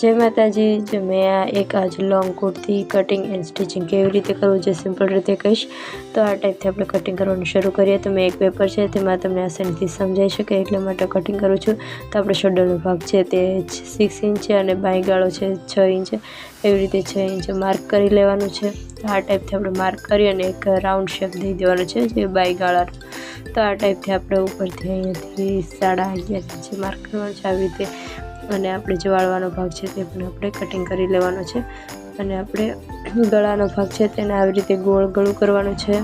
જય માતાજી. જે મેં આ એક આજ long kurti cutting and stitching કેવી રીતે કરવું જે સિમ્પલ રીતે કહીશ. તો આ ટાઈપથી આપણે કટિંગ કરવાનું શરૂ કરીએ. તો મેં એક પેપર છે, તેમાં તમને આસાનીથી સમજાઈ શકે એટલા માટે કટિંગ કરું છું. તો આપણે શોલ્ડરનો ભાગ છે તે સિક્સ ઇંચ છે અને બાયગાળો છે છ ઇંચ એવી રીતે છ ઇંચ માર્ક કરી લેવાનું છે. આ ટાઈપથી આપણે માર્ક કરી અને એક રાઉન્ડ શેપ દઈ દેવાનો છે, જે બાયગાળાનો તો આ ટાઈપથી આપણે ઉપરથી અહીંયાથી સાડા અગિયાર ઇંચ માર્ક કરવાનું છે, આવી રીતે અને આપણે જે વાળવાનો ભાગ છે તે પણ આપણે કટિંગ કરી લેવાનો છે. અને આપણે ગળાનો ભાગ છે તેને આવી રીતે ગોળ ગળું કરવાનું છે.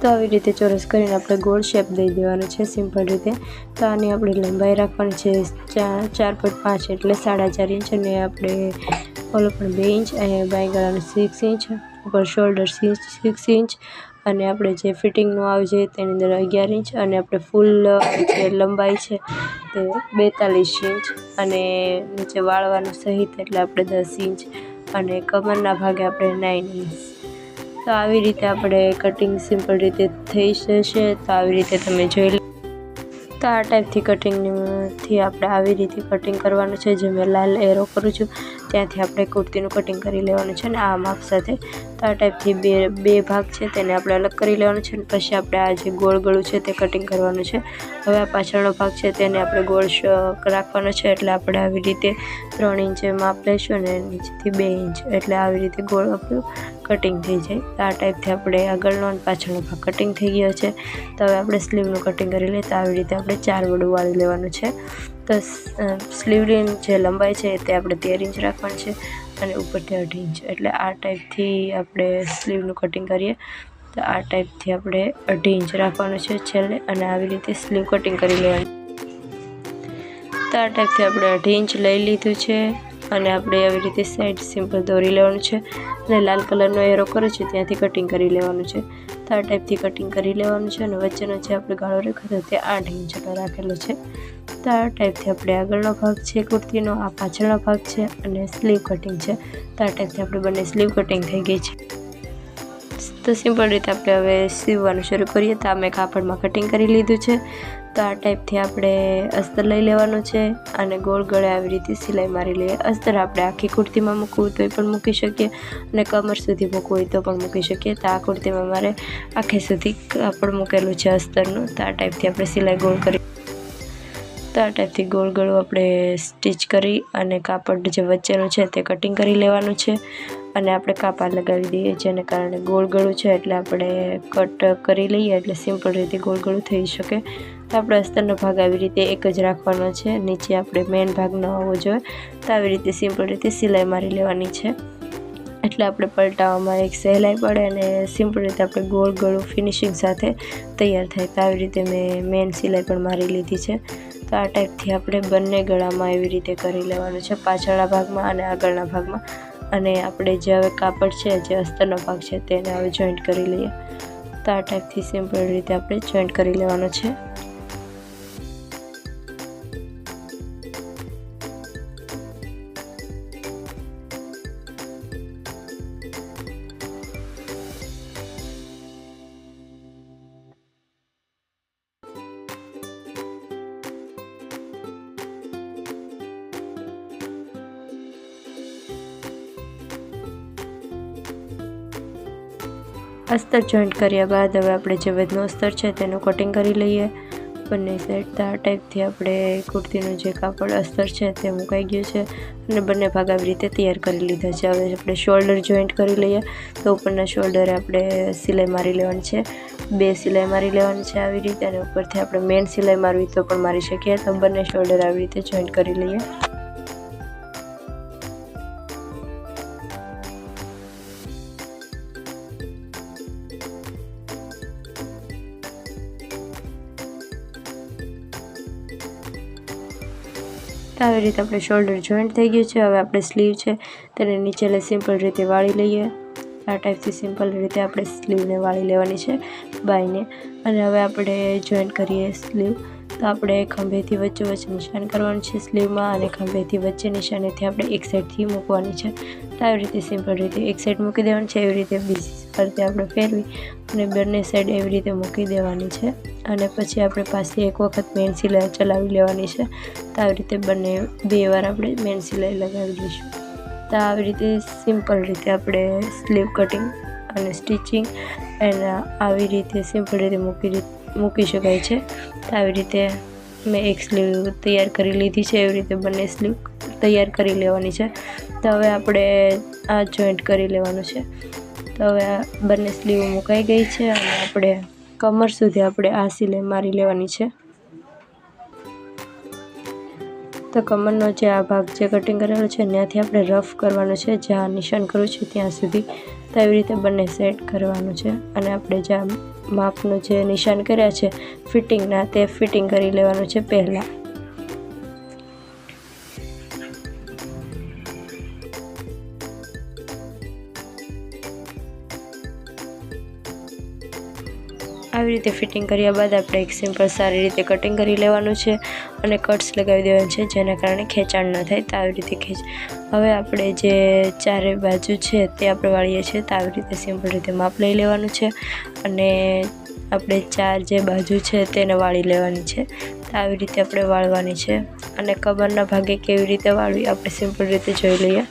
તો આવી રીતે ચોરસ કરીને આપણે ગોળ શેપ દઈ દેવાનો છે સિમ્પલ રીતે. તો આની આપણે લંબાઈ રાખવાની છે ચાર ચાર પોઈન્ટ પાંચ એટલે સાડા ચાર ઇંચ અને આપણે ઓલો પણ બે ઇંચ અને બાય ગળાનું સિક્સ ઇંચ ઉપર શોલ્ડર સિક્સ ઇંચ અને આપણે જે ફિટિંગનું આવે છે તેની અંદર અગિયાર ઇંચ અને આપણે ફૂલ જે લંબાઈ છે તે બેતાલીસ ઇંચ અને નીચે વાળવાનું સહિત એટલે આપણે દસ ઇંચ અને કમરના ભાગે આપણે નાઇન ઇંચ. તો આવી રીતે આપણે કટિંગ સિમ્પલ રીતે થઈ જશે. તો આવી રીતે તમે જોઈ લો. તો આ ટાઈપથી કટિંગથી આપણે આવી રીતે કટિંગ કરવાનું છે. જે મેં લાલ એરો કરું છું. ત્યાંથી આપણે કુર્તીનું કટિંગ કરી લેવાનું છે ને આ માપ સાથે. તો આ ટાઈપથી બે બે ભાગ છે, તેને આપણે અલગ કરી લેવાનું છે અને પછી આપણે આ જે ગોળ ગળું છે તે કટિંગ કરવાનું છે. હવે આ પાછળનો ભાગ છે તેને આપણે ગોળ રાખવાનો છે એટલે આપણે આવી રીતે ત્રણ ઇંચે માપ લઈશું અને નીચેથી બે ઇંચ એટલે આવી રીતે ગોળ આપણું કટિંગ થઈ જાય. તો આ ટાઈપથી આપણે આગળનો અને પાછળનો ભાગ કટિંગ થઈ ગયો છે. તો હવે આપણે સ્લીવનું કટિંગ કરી લઈએ. તો આવી રીતે આપણે ચાર વડું વાળી લેવાનું છે. તો સ્લીવની જે લંબાઈ છે તે આપણે તેર ઇંચ રાખવાની છે અને ઉપરથી અઢી ઇંચ. એટલે આ ટાઈપથી આપણે સ્લીવનું કટિંગ કરીએ. તો આ ટાઈપથી આપણે અઢી ઇંચ રાખવાનું છે છેલ્લે અને આવી રીતે સ્લીવ કટિંગ કરી લેવાની. તો આ ટાઈપથી આપણે અઢી ઇંચ લઈ લીધું છે. અને આપણે આવી રીતે સાઈડ સિમ્પલ દોરી લેવાનું છે અને લાલ કલરનો એરો કરે છે, ત્યાંથી કટિંગ કરી લેવાનું છે. તો આ ટાઈપથી કટિંગ કરી લેવાનું છે અને વચ્ચેનો જે આપણે ગાળો રાખ્યો તે આઠ ઇંચનો રાખેલો છે. તો આ ટાઈપથી આપણે આગળનો ભાગ છે, કુર્તીનો, આ પાછળનો ભાગ છે અને સ્લીવ કટિંગ છે. તો આ ટાઈપથી આપણે બંને સ્લીવ કટિંગ થઈ ગઈ છે. તો સિમ્પલ રીતે આપણે હવે સીવવાનું શરૂ કરીએ. તો આ મેં કાપડમાં કટિંગ કરી લીધું છે. તો આ ટાઈપથી આપણે અસ્તર લઈ લેવાનું છે અને ગોળ ગળે આવી રીતે સિલાઈ મારી લઈએ. અસ્તર આપણે આખી કુર્તીમાં મૂકવું તો પણ મૂકી શકીએ અને કમર સુધી મૂકવું હોય તો પણ મૂકી શકીએ. તો આ કુર્તીમાં મારે આખી સુધી કાપડ મૂકેલું છે અસ્તરનું. તો આ ટાઈપથી આપણે સિલાઈ ગોળ કરી તો ટાઈપથી ગોળ ગળું આપણે સ્ટિચ કરી અને કાપડ જે વચ્ચેનું છે તે કટિંગ કરી લેવાનું છે. અને આપણે કાપા લગાવી દઈએ જેને કારણે ગોળ ગળું છે એટલે આપણે કટ કરી લઈએ એટલે સિમ્પલ રીતે ગોળ ગળું થઈ શકે. તો આપણે અસ્તરનો ભાગ આવી રીતે એક જ રાખવાનો છે. નીચે આપણે મેઇન ભાગ ન હોવો જોઈએ. તો આવી રીતે સિમ્પલ રીતે સિલાઈ મારી લેવાની છે. એટલે આપણે પલટાવવામાં એક સહેલાઈ પડે અને સિમ્પલ રીતે આપણે ગોળ ગળું ફિનિશિંગ સાથે તૈયાર થાય. તો આવી રીતે મેં મેન સિલાઈ પણ મારી લીધી છે. તો આ ટાઈપથી આપણે બંને ગળામાં એવી રીતે કરી લેવાનું છે, પાછળના ભાગમાં અને આગળના ભાગમાં. અને આપણે જે હવે કાપડ છે, જે અસ્તરનો ભાગ છે, તેને હવે જોઈન્ટ કરી લઈએ. તો આ ટાઈપથી સિમ્પલ રીતે આપણે જોઈન્ટ કરી લેવાનો છે. અસ્તર જોઈન્ટ કર્યા બાદ હવે આપણે જે વેદનું અસ્તર છે તેનું કટિંગ કરી લઈએ. બંને સાઈડ તો આ ટાઈપથી આપણે કુર્તીનું જે કાપડ અસ્તર છે તે મુકાઈ ગયું છે અને બંને ભાગ આવી રીતે તૈયાર કરી લીધા છે. હવે આપણે શોલ્ડર જોઈન્ટ કરી લઈએ. તો ઉપરના શોલ્ડરે આપણે સિલાઈ મારી લેવાની છે. બે સિલાઈ મારી લેવાની છે આવી રીતે અને ઉપરથી આપણે મેન સિલાઈ મારવી તો પણ મારી શકીએ. તો બંને શોલ્ડર આવી રીતે જોઈન્ટ કરી લઈએ. તો આવી રીતે આપણે શોલ્ડર જોઈન્ટ થઈ ગયું છે, હવે આપણે સ્લીવ છે, તેને નીચે સિમ્પલ રીતે વાળી લઈએ. આ ટાઈપથી સિમ્પલ રીતે આપણે સ્લીવને વાળી લેવાની છે, બાયને. અને હવે આપણે જોઈન્ટ કરીએ સ્લીવ તો આપણે ખંભેથી વચ્ચે વચ્ચે નિશાન કરવાનું છે સ્લીવમાં અને ખંભેથી વચ્ચે નિશાનેથી આપણે એક સાઈડથી મૂકવાની છે. તો આવી રીતે સિમ્પલ રીતે એક સાઈડ મૂકી દેવાની છે, એવી રીતે બીજી ફરતે આપણે ફેરવી અને બંને સાઈડ એવી રીતે મૂકી દેવાની છે. અને પછી આપણે પાસે એક વખત મેન સિલાઈ ચલાવી લેવાની છે. તો આવી રીતે બંને બે વાર આપણે મેન સિલાઈ લગાવી દઈશું તો આવી રીતે સિમ્પલ રીતે આપણે સ્લીવ કટિંગ અને સ્ટિચિંગ એન્ડ આવી રીતે સિમ્પલ રીતે મૂકી મૂકી શકાય છે. તો આવી રીતે મેં એક સ્લીવ તૈયાર કરી લીધી છે. એવી રીતે બંને સ્લીવ તૈયાર કરી લેવાની છે. તો હવે આપણે આ જોઈન્ટ કરી લેવાનું છે. તો હવે આ બંને સ્લીવ મુકાઈ ગઈ છે અને આપણે કમર સુધી આપણે આ સિલાઈ મારી લેવાની છે. તો કમરનો જે આ ભાગ જે કટિંગ કરેલો છે ત્યાંથી આપણે રફ કરવાનું છે, જ્યાં નિશાન કરવું છે ત્યાં સુધી તો એવી રીતે બંને સેટ કરવાનું છે. અને આપણે જ્યાં માપનું જે નિશાન કર્યા છે ફિટિંગના તે ફિટિંગ કરી લેવાનું છે પહેલાં. આવી રીતે ફિટિંગ કર્યા બાદ આપણે એક સિમ્પલ સારી રીતે કટિંગ કરી લેવાનું છે અને કટ્સ લગાવી દેવાનું છે, જેના કારણે ખેંચાણ ન થાય, તો આવી રીતે ખેંચ. હવે આપણે જે ચારે બાજુ છે તે આપણે વાળીએ છીએ, તો આવી રીતે સિમ્પલ રીતે માપ લઈ લેવાનું છે અને આપણે ચાર જે બાજુ છે તેને વાળી લેવાની છે. તો આવી રીતે આપણે વાળવાની છે અને કમરના ભાગે કેવી રીતે વાળવી આપણે સિમ્પલ રીતે જોઈ લઈએ.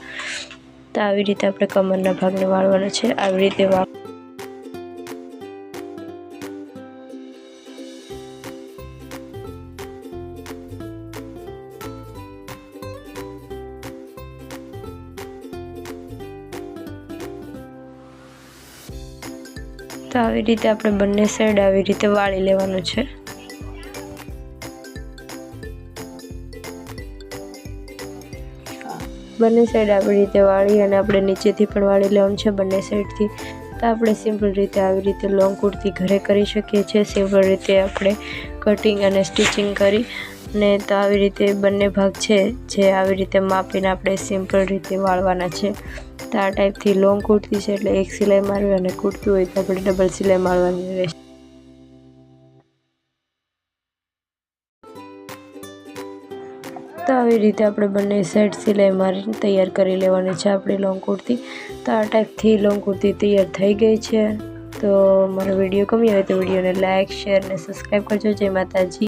તો આવી રીતે આપણે કમરના ભાગને વાળવાનો છે, આવી રીતે વાળ તો આવી રીતે આપણે બંને સાઈડ આવી રીતે વાળી લેવાનું છે. બંને સાઈડ આવી રીતે વાળી અને આપણે નીચેથી પણ વાળી લેવાનું છે બંને સાઈડથી તો આપણે સિમ્પલ રીતે આવી રીતે લોંગ કુર્તી ઘરે કરી શકીએ છીએ. સિમ્પલ રીતે આપણે કટિંગ અને સ્ટિચિંગ કરી અને તો આવી રીતે બંને ભાગ છે, જે આવી રીતે માપીને આપણે સિમ્પલ રીતે વાળવાના છે. તો આ ટાઈપથી લોંગ કુર્તી છે એટલે એક સિલાઈ મારવી અને કુર્તી હોય તો આપણે ડબલ સિલાઈ મારવાની રહેશે. તો આવી રીતે આપણે બંને સાઈડ સિલાઈ મારીને તૈયાર કરી લેવાની છે આપણી લોંગ કુર્તી. તો આ ટાઈપથી લોંગ કુર્તી તૈયાર થઈ ગઈ છે. તો મારો વીડિયો ગમ્યો હોય તો વિડીયોને લાઇક શેર અને સબસ્ક્રાઈબ કરજો. જય માતાજી.